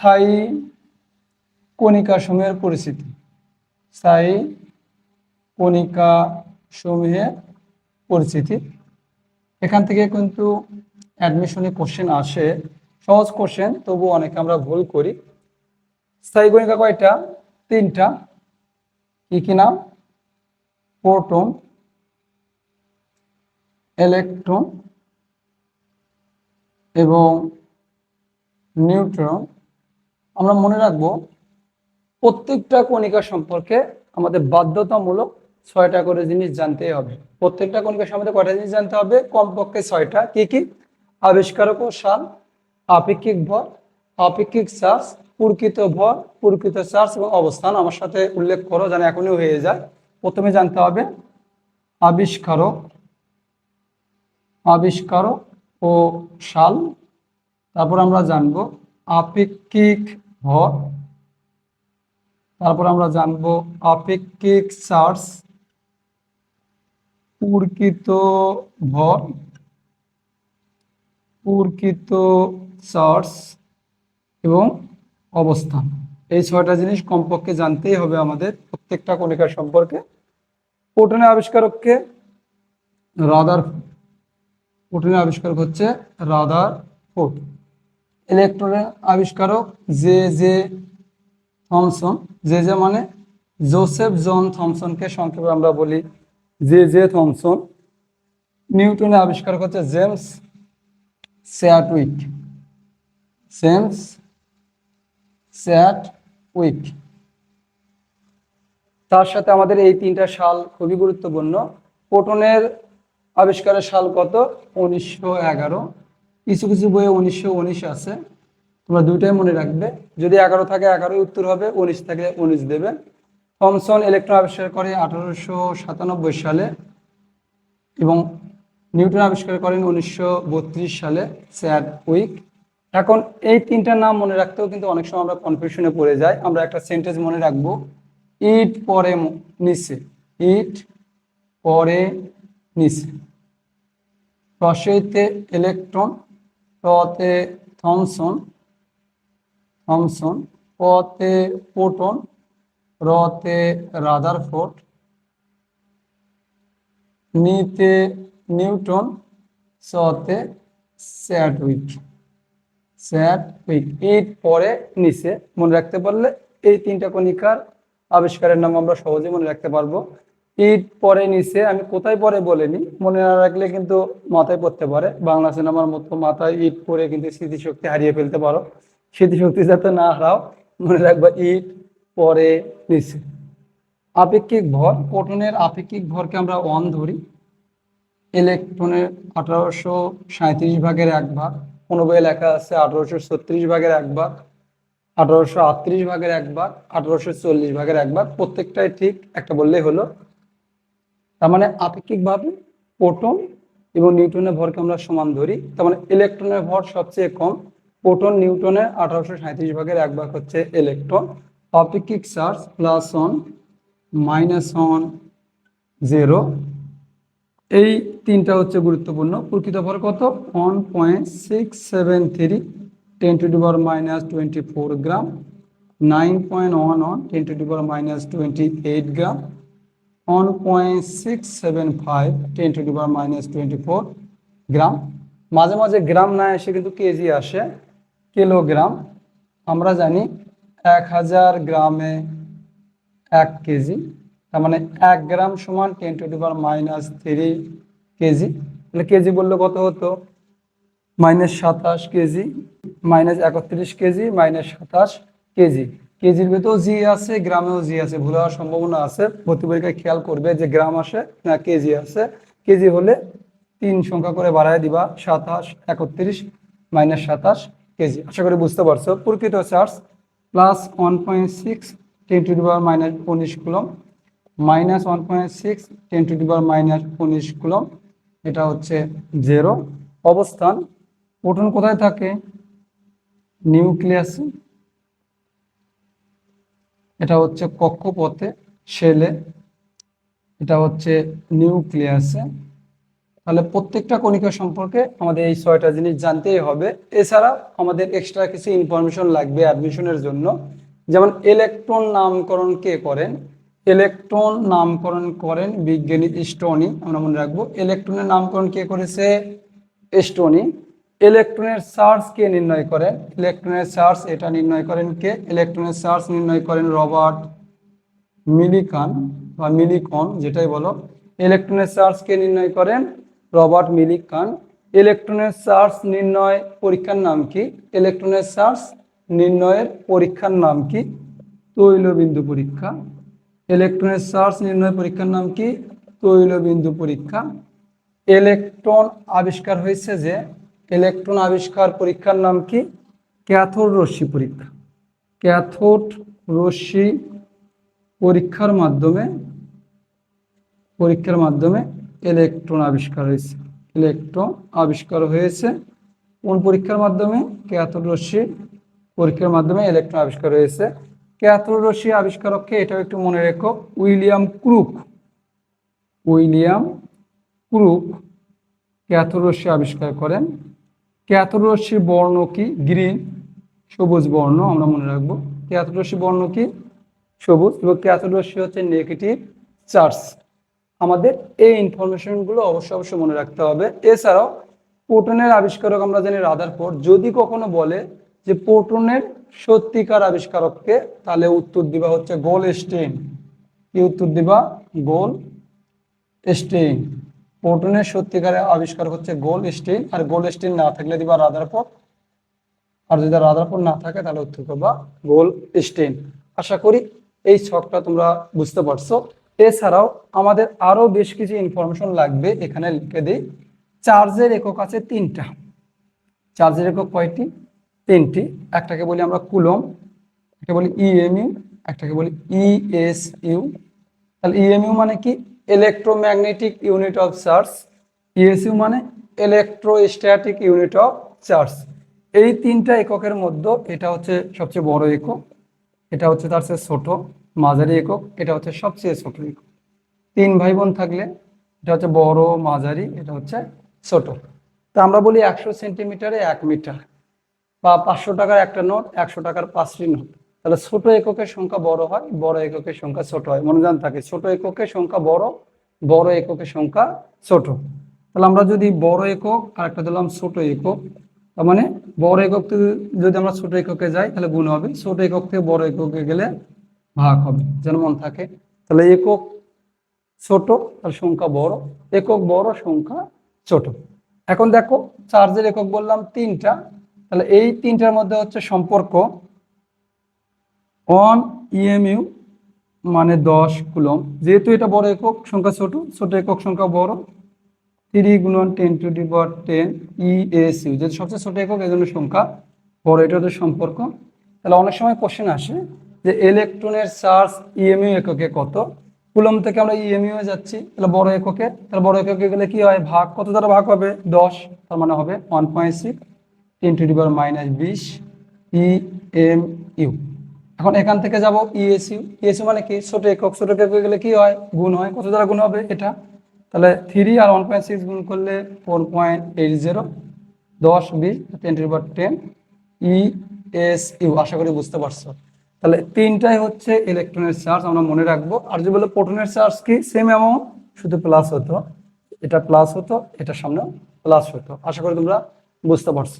স্থায়ী কণিকা সমূহের পরিচিতি। স্থায়ী কণিকা সমূহের পরিচিতি। এখান থেকে কিন্তু অ্যাডমিশনে কোশ্চেন আসে। সহজ কোশ্চেন তবু অনেকে আমরা ভুল করি। স্থায়ী কণিকা কয়টা? তিনটা। কি কি নাম? প্রোটন, ইলেকট্রন এবং নিউট্রন। আমরা মনে রাখব, প্রত্যেকটা কণিকা সম্পর্কে আমাদের বাধ্যতামূলক ছয়টা করে জিনিস জানতেই হবে। প্রত্যেকটা কণিকা সম্বন্ধে কয়টা জিনিস জানতে হবে? কমপক্ষে ছয়টা। কি কি? আবিষ্কারক ও সাল, আপেক্ষিক ভর, আপেক্ষিক চার্জ, প্রকৃত ভর, প্রকৃত চার্জ এবং অবস্থান। আমার সাথে উল্লেখ করো, যেন এখনই হয়ে যায়। প্রথমে জানতে হবে, আবিষ্কারক আবিষ্কারক ও সাল। তারপর আমরা জানব আপেক্ষিক ভর। তারপর আমরা জানব আপেক্ষিক চার্জ প্রকৃত ভর। প্রকৃত চার্জ এবং অবস্থান। এই ছয়টা জিনিস কমপক্ষে জানতেই হবে আমাদের প্রত্যেকটা কণিকার সম্পর্কে। প্রোটনের আবিষ্কারককে রাদার প্রোটনের আবিষ্কারক হচ্ছে রাদার ফোর্ড। ইলেকট্রনের আবিষ্কারক J J Thomson. J J মানে জোসেফ জন থমসনকে সংক্ষেপে আমরা বলি জে জে থমসন। নিউটনের আবিষ্কার হচ্ছে জেমস স্যাটউইক। জেমস স্যাটউইক। তার সাথে আমাদের এই তিনটা সাল খুবই গুরুত্বপূর্ণ। প্রোটনের আবিষ্কারের সাল কত? উনিশশো এগারো। কিছু কিছু বইয়ে উনিশশো উনিশ আছে। তোমরা দুইটাই মনে রাখবে। যদি এগারো থাকে এগারোই উত্তর হবে, উনিশ থাকলে উনিশ দেবে। থমসন ইলেকট্রন আবিষ্কার করে আঠারোশো সাতানব্বই সালে এবং নিউটন আবিষ্কার করেন উনিশশো বত্রিশ সালে, স্যাড উইক। এখন এই তিনটা নাম মনে রাখতেও কিন্তু অনেক সময় আমরা কনফিউশনে পড়ে যাই। আমরা একটা সেন্টেন্স মনে রাখব, ইট পরে নিচে। ইট পরে নিচে। রসইতে ইলেকট্রন টতে থমসন থমসন পতে প্রোটন রতে রাদারফোর্ড, নিতে নিউটন, সতে স্যাডউইক। স্যাডউইক এইট পরে নিচে মনে রাখতে পারলে এই তিনটা কণিকার আবিষ্কারের নাম আমরা সহজে মনে রাখতে পারব। ইট পরে নিচে আমি কোথায় পরে বলিনি, মনে না রাখলে কিন্তু মাথায় পড়তে পারে। বাংলা সিনেমার মতো মাথায় ইট পরে কিন্তু স্মৃতিশক্তি হারিয়ে ফেলতে পারো। স্মৃতিশক্তি যাতে না হারাও, মনে রাখবা ইট পরে নিচে আপেক্ষিক ভর প্রোটনের আপেক্ষিক ভরকে আমরা ওয়ান ধরি। ইলেকট্রনের আঠারোশো সাঁত্রিশ ভাগের এক ভাগ কোনো বইয়ে লেখা আছে আঠারোশো ছত্রিশ ভাগের এক ভাগ, আঠারোশো আটত্রিশ ভাগের এক ভাগ, আঠারোশো চল্লিশ ভাগের এক ভাগ। প্রত্যেকটাই ঠিক, একটা বললেই হলো। তার মানে আপেক্ষিকভাবে প্রোটন এবং নিউটনের ভরকে আমরা সমান ধরি। তার মানে ইলেকট্রনের ভর সবচেয়ে কম। প্রোটন নিউটনের আঠারোশো সাঁত্রিশ ভাগের এক ভাগ হচ্ছে ইলেকট্রন। আপেক্ষিক charge plus one minus one zero এই তিনটা হচ্ছে গুরুত্বপূর্ণ। প্রকৃত ভর কত? One point six seven three ten to the power minus twenty four gram nine point one one ten to the power minus twenty eight gram one point six seven five ten to the power minus twenty four gram মাঝে মাঝে গ্রাম না এসে কিন্তু KG আসে kilogram আমরা জানি এক হাজার গ্রামে এক কেজি, তার মানে এক গ্রাম সমান ten to the power minus three KG. তাহলে কেজি বললে কত হতো? মাইনাস সাতাশ কেজি মাইনাস একত্রিশ কেজি মাইনাস সাতাশ কেজি। কেজির ভেতরেও জি আছে, গ্রামেও জি আছে, ভুল হওয়ার সম্ভাবনা আছে। ভর্তি পরীক্ষায় খেয়াল করবে যে গ্রাম আসে না কেজি আছে কেজি হলে তিন সংখ্যা করে বাড়ায় দিবা, সাতাশ, একত্রিশ, মাইনাস সাতাশ কেজি। আশা করি বুঝতে পারছ। প্রকৃত charge plus one point six ten to the power minus উনিশ coulomb, minus one point six ten to the power minus উনিশ কুলম, এটা হচ্ছে জেরো। অবস্থান প্রোটন কোথায় থাকে? নিউক্লিয়াসে। এটা হচ্ছে কক্ষপথে শেলে, এটা হচ্ছে নিউক্লিয়াসে। তাহলে প্রত্যেকটা কণিকা সম্পর্কে আমাদের এই ছয়টা জিনিস জানতেই হবে। এছাড়া আমাদের এক্সট্রা কিছু ইনফরমেশন লাগবে অ্যাডমিশনের জন্য। যেমন ইলেকট্রন নামকরণ কে করেন? ইলেকট্রন নামকরণ করেন বিজ্ঞানী স্টোনি, আমরা মনে রাখব। ইলেকট্রনের নামকরণ কে করেছে? স্টোনি। ইলেকট্রনের চার্জ কে নির্ণয় করেন? ইলেকট্রনের চার্জ এটা নির্ণয় করেন কে? ইলেকট্রনের চার্জ নির্ণয় করেন রবার্ট মিলিকান বা মিলিকন, যেটাই বলো। ইলেকট্রনের চার্জ কে নির্ণয় করেন? Robert Millikan. ইলেকট্রনের চার্জ নির্ণয় পরীক্ষার নাম কি? ইলেকট্রনের চার্জ নির্ণয়ের পরীক্ষার নাম কি? তৈলবিন্দু পরীক্ষা। ইলেকট্রনের চার্জ নির্ণয় পরীক্ষার নাম কি? তৈলবিন্দু পরীক্ষা। ইলেকট্রন আবিষ্কার হয়েছে যে ইলেকট্রন আবিষ্কার পরীক্ষার নাম কি? ক্যাথোড রশ্মি পরীক্ষা। ক্যাথোড রশ্মি পরীক্ষার মাধ্যমে পরীক্ষার মাধ্যমে ইলেকট্রন আবিষ্কার হয়েছে। ইলেকট্রন আবিষ্কার হয়েছে কোন পরীক্ষার মাধ্যমে? ক্যাথোড রশ্মি পরীক্ষার মাধ্যমে ইলেকট্রন আবিষ্কার হয়েছে। ক্যাথোড রশ্মি আবিষ্কারককে এটাও একটু মনে রেখো, William Crookes. William Crookes cathode রশ্মি আবিষ্কার করেন। ক্যাথোড বর্ণ কি? গ্রিন, সবুজ বর্ণ আমরা মনে রাখব। ক্যাথোড বর্ণ কি? সবুজ এবং ক্যাথোড হচ্ছে নেগেটিভ চার্জ আমাদের এই ইনফরমেশনগুলো অবশ্যই অবশ্যই মনে রাখতে হবে। এছাড়াও প্রোটনের আবিষ্কারক আমরা জানি রাদারফোর্ড যদি কখনো বলে যে প্রোটনের সত্যিকার আবিষ্কারককে, তাহলে উত্তর দিবা হচ্ছে গোল স্টেইন কি উত্তর দিবা? গোল স্টেইন প্রোটনের সত্যিকারের আবিষ্কার হচ্ছে গোল স্টেইন আর গোল স্টেইন না থাকলে দিবা রাদারফোর্ড আর যদি রাদারফোর্ড না থাকে, তাহলে উত্তর করবা গোল স্টেইন আশা করি এই ছকটা তোমরা বুঝতে পারছ। এছাড়াও আমাদের আরও বেশ কিছু ইনফরমেশন লাগবে এখানে লিখে দিই। চার্জের একক আছে তিনটা। চার্জের একক কয়টি? তিনটি। একটাকে বলি আমরা কুলম একটা বলি ইএমইউ একটাকে বলি ইএসইউ তাহলে ইএমইউ মানে কি? Electromagnetic unit of charge ESU মানে ইলেকট্রোস্ট্যাটিক ইউনিট অফ চার্জ এই তিনটা এককের মধ্যে এটা হচ্ছে সবচেয়ে বড় একক, এটা হচ্ছে তার চেয়ে ছোট, মাঝারি একক, এটা হচ্ছে সবচেয়ে ছোট একক। তিন ভাই বোন থাকলে এটা হচ্ছে বড়, মাঝারি, এটা হচ্ছে ছোট। তা আমরা বলি একশো সেন্টিমিটারে এক মিটার বা পাঁচশো টাকার একটা নোট, একশো টাকার পাঁচটি নোট। তাহলে ছোট এককের সংখ্যা বড় হয়, বড় এককের সংখ্যা ছোট হয়। মনোযান থাকে, ছোট এককের সংখ্যা বড় বড় এককের সংখ্যা ছোট। তাহলে আমরা যদি বড় একক আর একটা দিলাম ছোট একক। তার মানে বড় একক যদি আমরা ছোট এককে যাই, তাহলে গুণ হবে। ছোট একক থেকে বড় এককে গেলে ভাগ হবে। যেন মন থাকে, তাহলে একক ছোট আর সংখ্যা বড়। একক বড়, সংখ্যা ছোট। এখন দেখো, চার্জের একক বললাম তিনটা। তাহলে এই তিনটার মধ্যে হচ্ছে সম্পর্ক। অন ইএমইউ মানে দশ কুলম যেহেতু এটা বড় একক, সংখ্যা ছোট ছোট একক সংখ্যা বড়। থ্রি গুণন ten to the power ten ESU যেহেতু সবচেয়ে ছোট একক এই জন্য সংখ্যা বড়, এটা হচ্ছে সম্পর্ক। তাহলে অনেক সময় কোশ্চেন আসে যে ইলেকট্রনের চার্জ ইএমইউ এককে কত? কুলম থেকে আমরা ইএমইউ এ যাচ্ছি, তাহলে বড় এককে, তাহলে বড় এককে গেলে কি হয়? ভাগ, কত দ্বারা ভাগ হবে? দশ, তার মানে হবে one point six ten to the power minus বিশ ই এম ইউ এখন এখান থেকে যাব ইএসইউ ইএসইউ মানে কি? ছোট একক। ছোট একক গেলে কি হয়? গুণ হয়। কত দ্বারা গুণ হবে এটা? তাহলে থ্রি আর ওয়ান পয়েন্ট সিক্স গুণ করলে ফোর পয়েন্ট এইট জিরো দশ, বিশ ten to power ten ESU আশা করি বুঝতে পারছ। তাহলে তিনটাই হচ্ছে ইলেকট্রনের চার্জ আমরা মনে রাখব। আর যদি বলে প্রোটনের চার্জ কি? সেম অ্যামাউন্ট শুধু প্লাস হতো। এটা প্লাস হতো, এটা সামনে প্লাস হতো। আশা করি তোমরা বুঝতে পারছ।